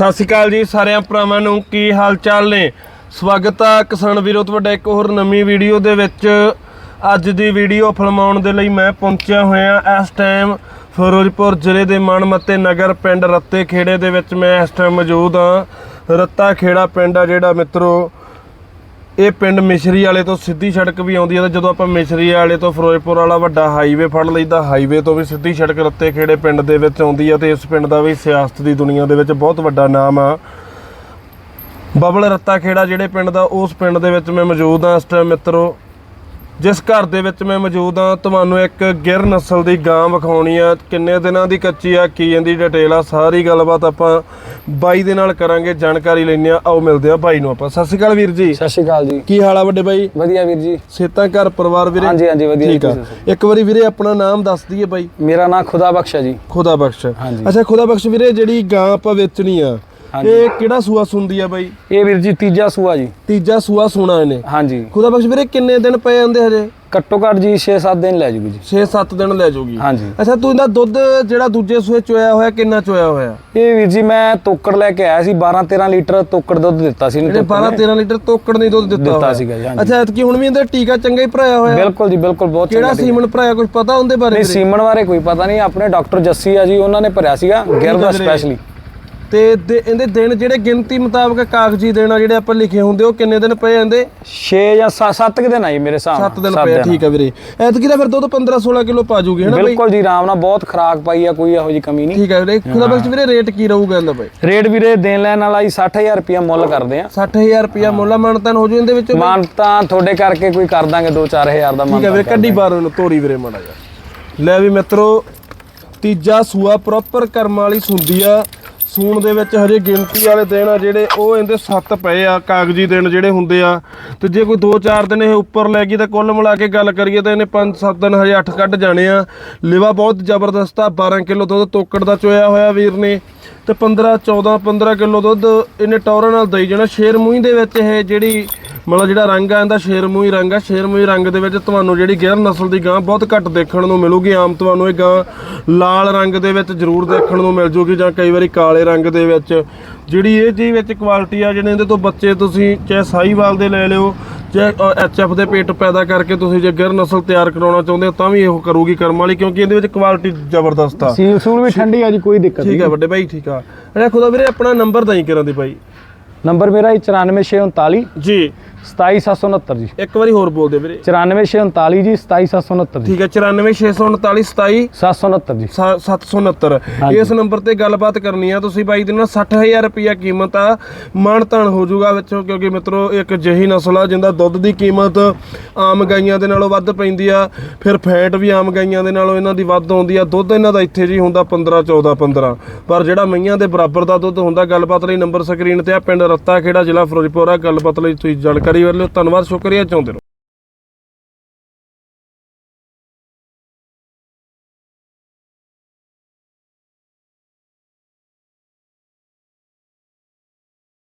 ਸਤਿ ਸ਼੍ਰੀ ਅਕਾਲ ਜੀ ਸਾਰਿਆਂ ਭਰਾਵਾਂ ਨੂੰ, ਕੀ ਹਾਲ ਚਾਲ ਨੇ? ਸਵਾਗਤ ਆ ਕਿਸਾਨ ਵੀਰੋ, ਤੁਹਾਡਾ ਇੱਕ ਹੋਰ ਨਵੀਂ ਵੀਡੀਓ ਦੇ ਵਿੱਚ। ਅੱਜ ਦੀ ਵੀਡੀਓ ਫਿਲਮਾਉਣ ਦੇ ਲਈ ਮੈਂ ਪਹੁੰਚਿਆ ਹੋਇਆ ਇਸ ਟਾਈਮ ਫਿਰੋਜ਼ਪੁਰ ਜ਼ਿਲ੍ਹੇ ਦੇ ਮਨਮੱਤੇ ਨਗਰ ਪਿੰਡ ਰੱਤੇ ਖੇੜੇ ਦੇ ਵਿੱਚ ਮੈਂ ਇਸ ਟਾਈਮ ਮੌਜੂਦ ਹਾਂ। ਰੱਤਾ ਖੇੜਾ ਪਿੰਡ ਆ ਜਿਹੜਾ ਮਿੱਤਰੋ ਇਹ ਪਿੰਡ ਮਿਸ਼ਰੀ ਵਾਲੇ ਤੋਂ ਸਿੱਧੀ ਸੜਕ ਵੀ ਆਉਂਦੀ ਹੈ ਤੇ ਜਦੋਂ ਆਪਾਂ ਮਿਸ਼ਰੀ ਵਾਲੇ ਤੋਂ ਫਿਰੋਜ਼ਪੁਰ ਵਾਲਾ ਵੱਡਾ ਹਾਈਵੇ ਫੜ ਲਈਦਾ ਹਾਈਵੇ ਤੋਂ ਵੀ ਸਿੱਧੀ ਸੜਕ ਰੱਤੇ ਖੇੜੇ ਪਿੰਡ ਦੇ ਵਿੱਚ ਆਉਂਦੀ ਆ ਤੇ ਇਸ ਪਿੰਡ ਦਾ ਵੀ ਸਿਆਸਤ ਦੀ ਦੁਨੀਆ ਦੇ ਵਿੱਚ ਬਹੁਤ ਵੱਡਾ ਨਾਮ ਆ। ਬਬਲ ਰੱਤਾ ਖੇੜਾ ਜਿਹੜੇ ਪਿੰਡ ਦਾ, ਉਸ ਪਿੰਡ ਦੇ ਵਿੱਚ ਮੈਂ ਮੌਜੂਦ ਹਾਂ। ਇਸ ਟਾਈਮ ਮਿੱਤਰੋ ਜਿਸ ਘਰ ਦੇ ਵਿੱਚ ਮੈਂ ਮੌਜੂਦ ਹਾਂ ਤੁਹਾਨੂੰ ਇੱਕ ਗਿਰ ਨਸਲ ਦੀ ਗਾਂ ਵਿਖਾਉਣੀ ਆ। ਕਿੰਨੇ ਦਿਨਾਂ ਦੀ ਕੱਚੀ ਆ ਕੀ ਇਹਦੀ ਡਿਟੇਲ ਆ ਸਾਰੀ ਗੱਲਬਾਤ ਆਪਾਂ ਬਾਈ ਦੇ ਨਾਲ ਕਰਾਂਗੇ ਜਾਣਕਾਰੀ ਲੈਣੇ ਆ। ਆਓ ਮਿਲਦੇ ਆ ਬਾਈ ਨੂੰ ਆਪਾਂ। ਸਤਿ ਸ਼੍ਰੀ ਅਕਾਲ ਵੀਰ ਜੀ। ਸਤਿ ਸ਼੍ਰੀ ਅਕਾਲ ਜੀ। ਕੀ ਹਾਲ ਆ ਵੱਡੇ ਬਾਈ? ਵਧੀਆ ਵੀਰ ਜੀ। ਸੇਤਾ ਘਰ ਪਰਿਵਾਰ ਵੀਰੇ? ਹਾਂਜੀ, ਹਾਂਜੀ, ਵਧੀਆ, ਠੀਕ ਆ। ਇੱਕ ਵਾਰੀ ਵੀਰੇ ਆਪਣਾ ਨਾਮ ਦੱਸ ਦਈਏ ਬਾਈ। ਮੇਰਾ ਨਾਮ ਖੁਦਾ ਬਖਸ਼ ਹੈ ਜੀ। ਖੁਦਾ ਬਖਸ਼। ਹਾਂਜੀ। ਅੱਛਾ ਖੁਦਾ ਬਖਸ਼ ਵੀਰੇ ਜਿਹੜੀ ਗਾਂ ਆਪਾਂ ਵੇਚਣੀ ਆ। ਇਹ ਕਿਹੜਾ ਸੂਆ ਸੁੰਦੀ ਆ ਬਾਈ? ਇਹ ਵੀਰ ਜੀ ਤੀਜਾ ਸੂਆ ਜੀ। ਤੀਜਾ ਸੂਆ ਸੁਣਾ ਇਹਨੇ। ਹਾਂਜੀ। ਖੁਦਾ ਬਖਸ਼ ਵੀਰੇ ਕਿੰਨੇ ਦਿਨ ਪਏ ਜਾਂਦੇ ਹਜੇ? ਘੱਟੋ ਘੱਟ ਜੀ 6-7 ਦਿਨ ਲੈ ਜੂਗੀ ਜੀ। 6-7 ਦਿਨ ਲੈ ਜਾਊਗੀ ਹਾਂਜੀ। ਅੱਛਾ ਤੂੰ ਇਹਦਾ ਦੁੱਧ ਜਿਹੜਾ ਦੂਜੇ ਸੂਏ ਚੋਇਆ ਹੋਇਆ ਕਿੰਨਾ ਚੋਇਆ ਹੋਇਆ? ਇਹ ਵੀਰ ਜੀ ਮੈਂ ਤੋਕੜ ਲੈ ਕੇ ਆਇਆ ਸੀ 12-13 ਲੀਟਰ ਤੋਕੜ ਦੁੱਧ ਦਿੱਤਾ ਸੀ ਇਹਨੂੰ ਜਿਹੜੇ ਤੋਕੜ 12 13 ਲੀਟਰ ਤੋਕੜ ਨਹੀਂ ਦੁੱਧ ਦਿੱਤਾ ਦਿੱਤਾ। ਸੀਗਾ ਜੀ, ਹਾਂਜੀ। ਅੱਛਾ ਐਤਕੀ ਹੁਣ ਵੀ ਇਹਦਾ ਟੀਕਾ ਚੰਗਾ ਹੀ ਭਰਾਇਆ ਹੋਇਆ? ਬਿਲਕੁਲ ਜੀ ਬਿਲਕੁਲ ਬਹੁਤ ਕਿਹੜਾ ਸੀਮਨ ਭਰਾਇਆ ਕੁਝ ਪਤਾ ਉਹਦੇ ਬਾਰੇ ਨਹੀਂ? ਸੀਮਨ ਬਾਰੇ ਕੋਈ ਪਤਾ ਨਹੀਂ ਆਪਣੇ ਡਾਕਟਰ ਜੱਸੀ ਆ ਜੀ ਉਹਨਾਂ ਨੇ ਭਰਿਆ ਸੀਗਾ ਗਿਰ ਦਾ ਵੀਰੇ। ਸਪੈਸ਼ਲੀ ਤੇ ਇਹਦੇ ਦਿਨ ਜਿਹੜੇ ਗਿਣਤੀ ਮੁਤਾਬਕ ਕਾਗਜ਼ੀ ਦੇਣਾ ਜਿਹੜੇ ਆਪਾਂ ਲਿਖੇ ਹੁੰਦੇ ਉਹ ਕਿੰਨੇ ਦਿਨ ਪਏ ਜਾਂਦੇ 6 ਜਾਂ 7 ਕਿ ਦਿਨ ਆਈ ਮੇਰੇ ਹਿਸਾਬ 7 ਦਿਨ ਪਏ ਆ, ਠੀਕ ਆ ਵੀਰੇ। ਐਤਕੀ ਦਾ ਫਿਰ ਦੁੱਧ 15 16 ਕਿਲੋ ਪਾ ਜੂਗੀ ਹੈ ਨਾ ਬਾਈ? ਬਿਲਕੁਲ ਜੀ ਆਰਾਮ ਨਾਲ ਬਹੁਤ ਖਰਾਕ ਪਾਈ ਆ ਕੋਈ ਇਹੋ ਜੀ ਕਮੀ ਨਹੀਂ। ਠੀਕ ਆ ਵੀਰੇ ਖੁਦਾ ਬਖਸ਼ ਵੀਰੇ ਰੇਟ ਕੀ ਰਹੂਗਾ ਇਹਦਾ ਬਾਈ? ਰੇਟ ਵੀਰੇ ਦੇਣ ਲੈਣ ਵਾਲਾ ਜੀ 60000 ਰੁਪਇਆ ਮੁੱਲ ਕਰਦੇ ਆ। 60000 ਰੁਪਿਆ ਮੁੱਲਾ ਮਾਨਤਨ ਹੋ ਜੂ ਇਹਦੇ ਵਿੱਚ ਮਾਨ ਤਾਂ ਤੁਹਾਡੇ ਕਰਕੇ ਕੋਈ ਕਰ ਦਾਂਗੇ 2-4000 ਦਾ ਠੀਕ ਹੈ ਮਾਨ ਵੀਰੇ ਕੱਢੀ ਬਾਹਰ ਉਹਨੂੰ ਤੋਰੀ ਵੀਰੇ ਮਾੜਾ ਜਾ ਲੈ ਵੀ ਮਿੱਤਰੋ ਤੀਜਾ ਸੂਆ ਪ੍ਰੋਪਰ ਕਰਮ ਵਾਲੀ ਸੁੰਦੀ ਆ। ਸੂਣ ਦੇ ਵਿੱਚ ਹਜੇ ਗਿਣਤੀ ਵਾਲੇ ਦਿਨ ਆ ਜਿਹੜੇ ਉਹ ਇਹਦੇ ਸੱਤ ਪਏ ਆ, ਕਾਗਜ਼ੀ ਦਿਨ ਜਿਹੜੇ ਹੁੰਦੇ ਆ। ਤੇ ਜੇ ਕੋਈ 2-4 ਦਿਨ ਇਹ ਉੱਪਰ ਲੈ ਗਈ ਤਾਂ ਕੁੱਲ ਮਿਲਾ ਕੇ ਗੱਲ ਕਰੀਏ ਤਾਂ ਇਹਨੇ 5-7 ਦਿਨ ਹਜੇ 8 ਕੱਢ ਜਾਣੇ ਆ। ਲਿਵਾ ਬਹੁਤ ਜ਼ਬਰਦਸਤ ਆ 12 ਕਿਲੋ ਦੁੱਧ ਤੋਕੜ ਦਾ ਚੋਇਆ ਹੋਇਆ ਵੀਰ ਨੇ। ਤੇ 15 14 15 ਕਿਲੋ ਦੁੱਧ ਇਹਨੇ ਟੌਰਾਂ ਨਾਲ ਦਈ ਜਾਣਾ। ਸ਼ੇਰ ਮੂੰਹ ਦੇ ਵਿੱਚ ਇਹ ਜਿਹੜੀ ਮਤਲਬ ਜਿਹੜਾ ਰੰਗ ਆ ਇਹਦਾ ਸ਼ੇਰਮੂਈ ਰੰਗ ਆ। ਸ਼ੇਰਮੂਈ ਰੰਗ ਦੇ ਵਿੱਚ ਤੁਹਾਨੂੰ ਜਿਹੜੀ ਗਿਰ ਨਸਲ ਦੀ ਗਾਂ ਬਹੁਤ ਘੱਟ ਦੇਖਣ ਨੂੰ ਮਿਲੂਗੀ। ਆਮ ਤੁਹਾਨੂੰ ਇਹ ਗਾਂ ਲਾਲ ਰੰਗ ਦੇ ਵਿੱਚ ਜ਼ਰੂਰ ਦੇਖਣ ਨੂੰ ਮਿਲ ਜੂਗੀ ਜਾਂ ਕਈ ਵਾਰੀ ਕਾਲੇ ਰੰਗ ਦੇ ਵਿੱਚ। ਜਿਹੜੀ ਇਹ ਜੀ ਵਿੱਚ ਕੁਆਲਿਟੀ ਆ ਜਿਹੜੇ ਇਹਦੇ ਤੋਂ ਬੱਚੇ ਤੁਸੀਂ ਚਾਹੇ ਸਾਈਵਾਲ ਦੇ ਲੈ ਲਿਓ ਚਾਹੇ ਐਚਐਫ ਦੇ ਪੇਟ ਪੈਦਾ ਕਰਕੇ ਤੁਸੀਂ ਜੇ ਗਿਰ ਨਸਲ ਤਿਆਰ ਕਰਾਉਣਾ ਚਾਹੁੰਦੇ ਹੋ ਤਾਂ ਵੀ ਇਹੋ ਕਰੂਗੀ ਕਰਮ ਵਾਲੀ ਕਿਉਂਕਿ ਇਹਦੇ ਵਿੱਚ ਕੁਆਲਿਟੀ ਜ਼ਬਰਦਸਤ ਆ। ਸੀਲ ਸੂਲ ਵੀ ਠੰਡੀ ਆ ਜੀ ਕੋਈ ਦਿੱਕਤ ਠੀਕ ਆ ਵੱਡੇ ਭਾਈ ਠੀਕ ਆ। ਇਹ ਖੁਦਾ ਵੀਰੇ ਆਪਣਾ ਨੰਬਰ ਦਈ ਕਰਾਂ ਦੀ ਭਾਈ? ਨੰਬਰ ਮੇਰਾ 94639 ਜੀ। 27769 ਜੀ। ਇੱਕ ਵਾਰੀ ਹੋਰ ਬੋਲ ਦੇ ਵੀਰੇ 94639 ਜੀ 27769 ਜੀ। ਠੀਕ ਹੈ 94639 769 ਜੀ। 769 ਹਾਂਜੀ। ਇਸ ਨੰਬਰ ਤੇ ਗੱਲਬਾਤ ਕਰਨੀ ਆ ਤੁਸੀਂ ਬਾਈ ਦੇ ਨਾਲ 60000 ਰੁਪਿਆ ਕੀਮਤ ਆ ਮਾਨਤਾਨ ਹੋ ਜਾਊਗਾ ਵਿੱਚੋਂ ਕਿਉਂਕਿ ਮਿੱਤਰੋ ਇੱਕ ਜਹੀ ਨਸਲ ਆ ਜਿੰਦਾ ਦੁੱਧ ਦੀ ਕੀਮਤ ਆਮ ਗਾਈਆਂ ਦੇ ਨਾਲੋਂ ਵੱਧ ਪੈਂਦੀ ਆ ਫਿਰ ਫੈਟ ਵੀ ਆਮ ਗਾਈਆਂ ਦੇ ਨਾਲੋਂ ਇਹਨਾਂ ਦੀ ਵੱਧ ਆਉਂਦੀ ਆ। ਦੁੱਧ ਇਹਨਾਂ ਦਾ ਇੱਥੇ ਜੀ ਹੁੰਦਾ 15 14 15 ਪਰ ਜਿਹੜਾ ਮਈਆਂ ਦੇ ਬਰਾਬਰ ਦਾ ਦੁੱਧ ਹੁੰਦਾ ਗੱਲਬਾਤ ਲਈ ਨੰਬਰ ਸਕਰੀਨ ਤੇ ਆ ਪਿੰਡ ਰੱਤਾ ਖੇੜਾ ਜ਼ਿਲ੍ਹਾ ਫਿਰੋਜ਼ਪੁਰ ਆ ਗੱਲਬਾਤ ਲਈ ਤੁਸੀਂ ਜਾਣਕਾਰੀ ਵੱਲੋਂ ਧੰਨਵਾਦ ਸ਼ੁਕਰੀਆ ਚਾਹੁੰਦੇ ਰਹੋ।